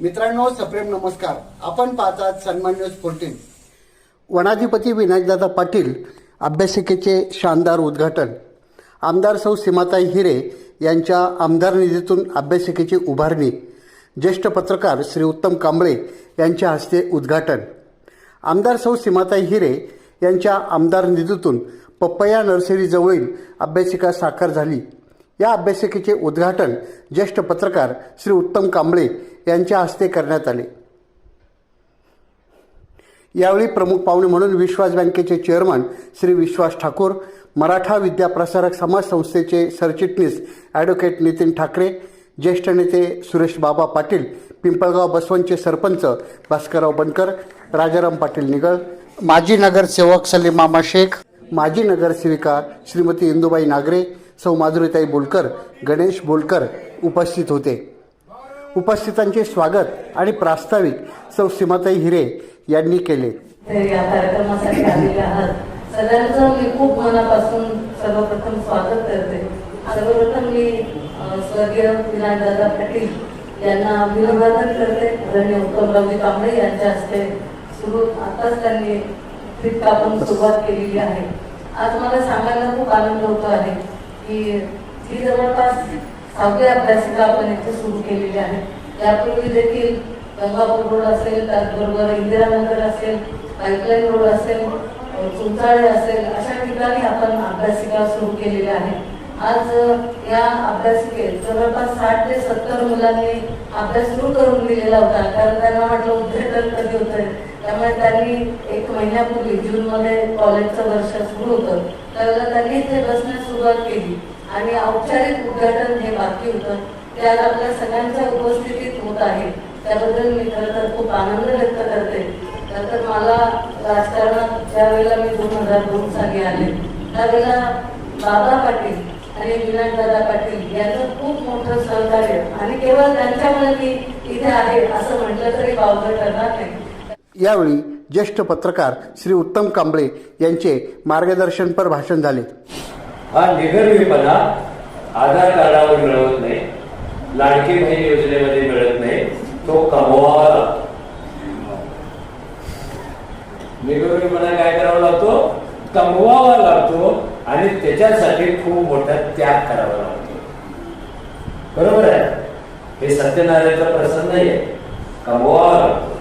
मित्रांनो सप्रेम नमस्कार. आपण पाहतात सन्मान न्यूज फोर्टीन वनाधिपती विनायकदादा पाटील अभ्यासिकेचे शानदार उद्घाटन. आमदार सौ सीमाताई हिरे यांच्या आमदार निधीतून अभ्यासिकेची उभारणी. ज्येष्ठ पत्रकार श्री उत्तम कांबळे यांच्या हस्ते उद्घाटन. आमदार सौ सीमाताई हिरे यांच्या आमदार निधीतून पप्पया नर्सरीजवळील अभ्यासिका साकार झाली. या अभ्यासिकेचे उद्घाटन ज्येष्ठ पत्रकार श्री उत्तम कांबळे यांच्या हस्ते करण्यात आले. यावेळी प्रमुख पाहुणे म्हणून विश्वास बँकेचे चेअरमन श्री विश्वास ठाकूर मराठा विद्याप्रसारक समाज संस्थेचे सरचिटणीस ॲडव्होकेट नितीन ठाकरे ज्येष्ठ नेते सुरेश बाबा पाटील पिंपळगाव बसवंतचे सरपंच भास्करराव बनकर राजाराम पाटील निगळ माजी नगरसेवक सलीमामा शेख माजी नगरसेविका श्रीमती इंदुबाई नागरे सौ माधुरीताई बोलकर गणेश बोलकर उपस्थित होते. उपस्थितांचे स्वागत आणि प्रास्ताविक सौ सीमाताई हिरे यांनी केले. या कार्यक्रमासाठी आलेले आहात. सगळ्यांचं मी खूप मनापासून सर्वप्रथम स्वागत करते. सर्वप्रथम मी स्वर्गीय विनायकदादा पाटील यांना अभिनंदन करते. आदरणीय उत्तमरावजी कांबळे यांच्या हस्ते सुरू आताच त्यांनी फिट कापून सुरुवात केलेली आहे. आज मला सांगायला खूप आनंद होतो आहे. की ही जवळपास सहावी अभ्यासिका आपण इथे सुरू केलेली आहे. यापूर्वी देखील गंगापूर रोड असेल त्याचबरोबर इंदिरानगर असेल पाईपलाईन रोड असेल चुंचाळे असेल अशा ठिकाणी आपण अभ्यासिका सुरू केलेल्या आहेत. आज या अभ्यासिकेत जवळपास साठ ते सत्तर मुलांनी अभ्यास सुरू करून दिलेला होता. कारण त्यांना म्हटलं उद्घाटन कधी होतंय? त्यामुळे त्यांनी एक महिन्यापूर्वी जूनमध्ये कॉलेजचं वर्ष सुरू होतं. त्यावेळेला त्यांनी इथे बसण्यास सुरुवात केली आणि औपचारिक उद्घाटन हे बाकी होतं. ते आज आपल्या सगळ्यांच्या उपस्थितीत होत आहे. त्याबद्दल मी खरं तर खूप आनंद व्यक्त करते. खरं तर मला राजकारणात ज्या वेळेला मी दोन हजार दोन साली आले त्यावेळेला बाबा पाटील आणि विनायकदादा पाटील यांचं खूप मोठं सहकार्य आणि केवळ त्यांच्यामुळे मी इथे आहे असं म्हटलं तरी वावगं करणार नाही यावेळी ज्येष्ठ पत्रकार श्री उत्तम कांबळे यांचे मार्गदर्शनपर भाषण झाले. हा निगरवीपणा आधार कार्डावर मिळवत नाही लाडकी बहीण योजनेमध्ये मिळत नाही तो कमवावा लागतो. काय करावा लागतो? कमवावा लागतो आणि त्याच्यासाठी खूप मोठा त्याग करावा लागतो. बरोबर आहे? हे सत्यनारायणचा प्रसंग आहे कमवावा लागतो.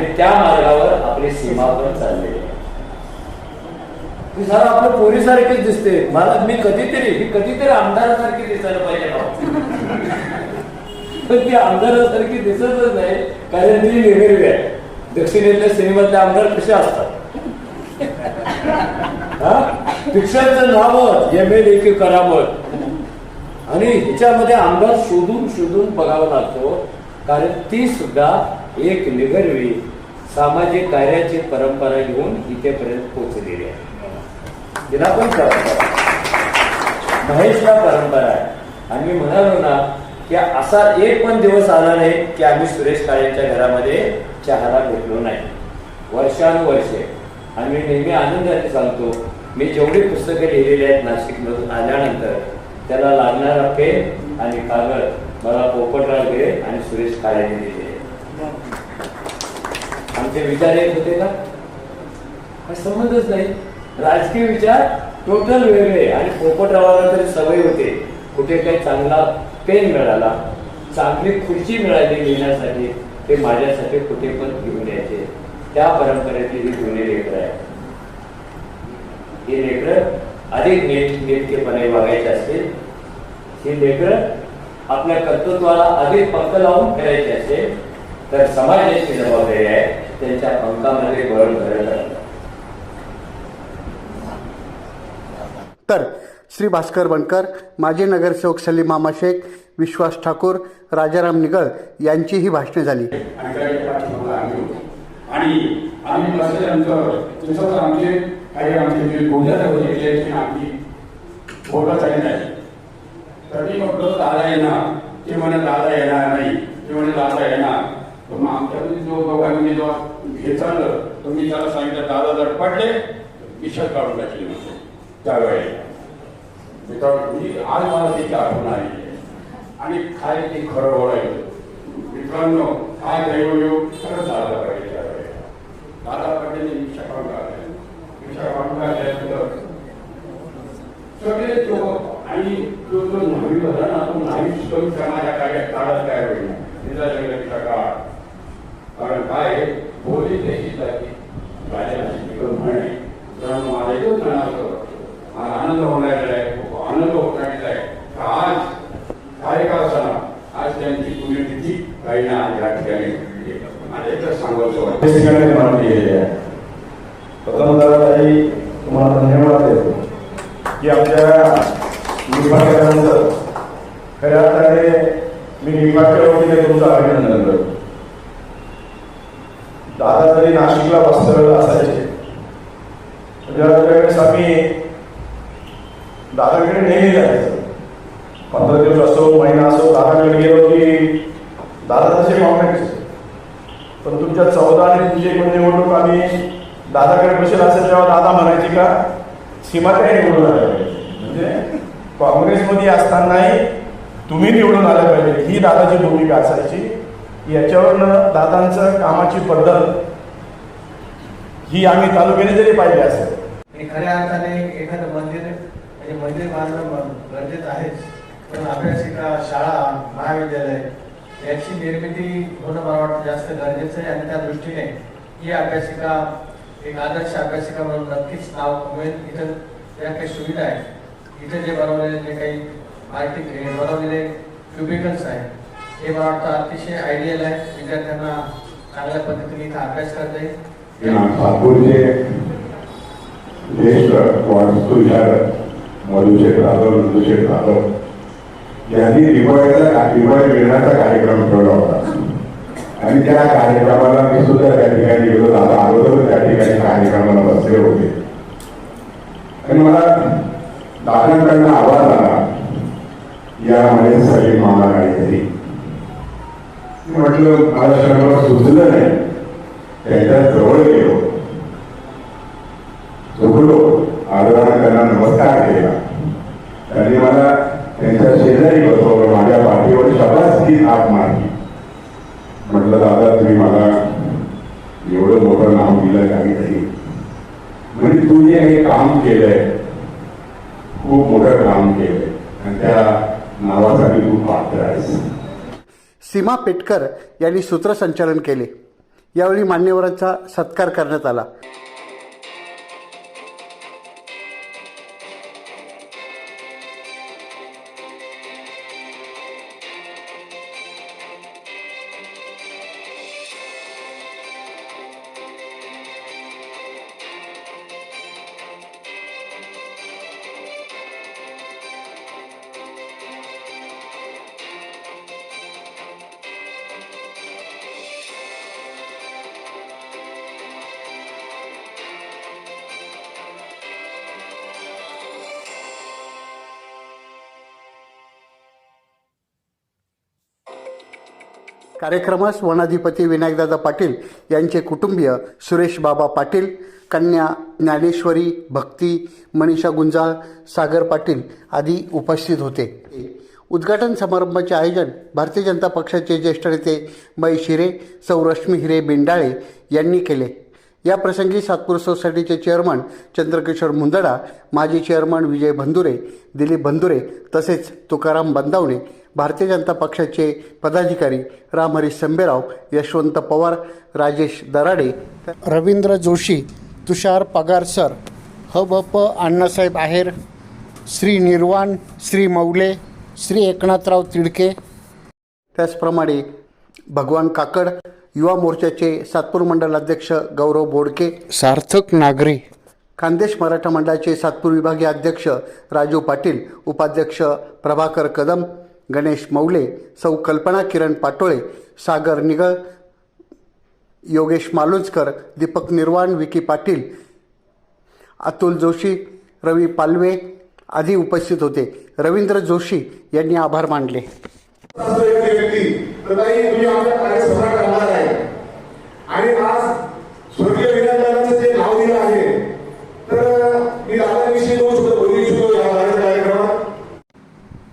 आणि त्या मार्गावर आपली सीमा पण चाललेली आहे. ती सर आपलं पोरीसारखीच दिसते. मला मी कधीतरी ही कधीतरी आमदारासारखी दिसायला पाहिजे पण ती आमदारासारखी दिसतच नाही कारण ती वेगळी आहे. दक्षिणेतल्या सिनेमातले आमदार कसे असतात? पिक्चरचं नाव एम एल की करावं. आणि हिच्यामध्ये आमदार शोधून शोधून बघावा लागतो. कारण ती सुद्धा एक निगरवी सामाजिक कार्याची परंपरा घेऊन इथेपर्यंत पोहोचलेली आहे. तिला पण परंपरा महेशला परंपरा आहे. आणि मी म्हणालो ना की असा एक पण दिवस आला नाही की आम्ही सुरेश काळेंच्या घरामध्ये चहाला भेटलो नाही. वर्षानुवर्षे. आम्ही नेहमी आनंदाने सांगतो मी जेवढी पुस्तकं लिहिलेली आहेत नाशिकमधून आल्यानंतर त्याला लागणारा पेन आणि कागद मला पोपटराव घे आणि सुरेश काळेने दिले. आमचे विचार येत होते का समजच संबंधच नाही. राजकीय विचार टोटल वेगळे आणि पोपटरावाला तरी सवय होते. कुठे काही चांगला पेन मिळाला चांगली खुर्ची मिळाली लिहिण्यासाठी ते माझ्यासाठी कुठे पण घेऊन यायचे. त्या परंपरेतली ही जुनी लेकर आहे ही लेकर अधिक नीट नेटकेपणे वागायचे असतील. ही लेकर आपल्या कर्तृत्वाला अधिक पंख लावून फिरायचे असेल तर समाजाची जबाबदारी आहे. त्यांच्या पंखामध्ये वळण राहणं तर श्री भास्कर बनकर माजी नगरसेवक सलीम मामा शेख विश्वास ठाकूर राजाराम निगळ यांचीही भाषणे झाली. आणि आम्ही बसल्यानंतर आमचे काही आमचे जे गोंधळ होते आमची बोलत आहे नाही. तर मी म्हटलं दादा येणार. ते म्हणे दादा येणार नाही. ते म्हणे दादा येणार. तर मग आमच्यामध्ये जो दोघांनी जो हे चांगलं. तुम्ही त्याला सांगितलं दादा जर पडले विषय काढून टाकली म्हणतो त्यावेळी. मी मी आज मला तिची आठवण आली. आणि काय ते खरं बोलायचं. मित्रांनो काय दैवयोग खरंच दादा पाहिजे त्यावेळी. दादा पाटील काढून विशाखापट्टणम आहे. काढून आल्यानंतर सगळे तो आणि तो जो न्हावी होता ना तो न्हावी कमी करणाऱ्या आनंद होणार आहे खूप आनंद होणार आहे का आज काय का असताना आज त्यांची पुण्यतिथी काही ना या ठिकाणी माझं सांगायचं वाटतं. या आहे तुम्हाला धन्यवाद देतो की आपल्या विभागानंतर खऱ्या अर्थाने मी विभागाच्या वतीने तुमचं अभिनंदन करतो दादा तरी नाशिकला वास्तव्याला असायचे त्यावेळेस आम्ही दादाकडे नेहमी जायचो पंधरा दिवस असो महिना असो दादाकडे गेलो की दादा तसे कॉन्टॅक्ट पण तुमच्या चौदा आणि तुमची एकूण निवडणूक आम्ही दादाकडे बसेल असेल तेव्हा दादा म्हणायची का सीमा काही निवडून आल्या पाहिजे. म्हणजे काँग्रेसमध्ये असतानाही तुम्ही निवडून आल्या पाहिजे. ही दादाची भूमिका असायची. याच्यावरनं दादांचं कामाची पद्धत ही आम्ही तालुक्याने जरी पाहिली असेल आणि खऱ्या अर्थाने एखादं मंदिर म्हणजे मंदिर बांधणं गरजेचं आहेच. पण अभ्यासिका शाळा महाविद्यालय याची निर्मिती होणं मला वाटतं जास्त गरजेचं आहे. आणि त्या दृष्टीने ही अभ्यासिका एक आदर्श अभ्यासिका म्हणून नक्कीच नाव मिळेल. इथं ज्या काही सुविधा आहेत. इथं जे बनवलेले जे काही आर्टिक बनवलेले क्युबिकल्स आहेत हे मला वाटतं अतिशय आयडियल आहे. विद्यार्थ्यांना चांगल्या पद्धतीने इथं अभ्यास करता येईल. ज्येष्ठ वास्तुविशारद मधुशेठ जाधव नंदुशेठ जाधव यांनी दिवाळीचा दिवाळी मिळण्याचा कार्यक्रम ठेवला होता. आणि त्या कार्यक्रमाला मी सुद्धा त्या ठिकाणी गेलो. दादा अगोदर त्या ठिकाणी कार्यक्रमाला बसले होते. आणि मला दादांकडनं आवाज आला या मध्ये सलीम मामा काहीतरी म्हटलं मला शहराला सुचलं नाही. त्यांच्या जवळ गेलो. झुकलो आदराने त्यांना नमस्कार केला. त्यांनी मला त्यांच्या शेजारी बसवलं माझ्या पाठीवर शबासकी हात मारली. म्हटलं दादा तुम्ही मला एवढं मोठं नाव दिलं काही नाही म्हणजे तू जे हे काम केलंय. खूप मोठं काम केलंय. आणि त्या नावासाठी तू पात्र आहेस. सीमा पेटकर यांनी सूत्रसंचालन केले. यावेळी मान्यवरांचा सत्कार करण्यात आला. कार्यक्रमास वनाधिपती विनायकदादा पाटील यांचे कुटुंबीय सुरेश बाबा पाटील कन्या ज्ञानेश्वरी भक्ती मनीषा गुंजाळ सागर पाटील आदी उपस्थित होते. उद्घाटन समारंभाचे आयोजन भारतीय जनता पक्षाचे ज्येष्ठ नेते महेश शिरे सौरश्मी हिरे बिंडाळे यांनी केले. या प्रसंगी सातपूर सोसायटीचे चेअरमन चंद्रकिशोर मुंदडा माजी चेअरमन विजय बंधुरे दिलीप बंधुरे तसेच तुकाराम बंदावणे भारतीय जनता पक्षाचे पदाधिकारी रामहरी संबेराव यशवंत पवार राजेश दराडे रवींद्र जोशी तुषार पगार सर ह ब प अण्णासाहेब आहेर श्री निर्वाण श्री मौले श्री एकनाथराव तिडके. त्याचप्रमाणे भगवान काकड युवा मोर्चाचे सातपूर मंडल अध्यक्ष गौरव बोडके सार्थक नागरे. खानदेश मराठा मंडळाचे सातपूर विभागीय अध्यक्ष राजू पाटील उपाध्यक्ष प्रभाकर कदम गणेश मौले सौ कल्पना किरण पाटोळे सागर निगळ योगेश मालुंजकर दीपक निर्वाण विकी पाटील अतुल जोशी रवी पालवे आदी उपस्थित होते. रवींद्र जोशी यांनी आभार मानले.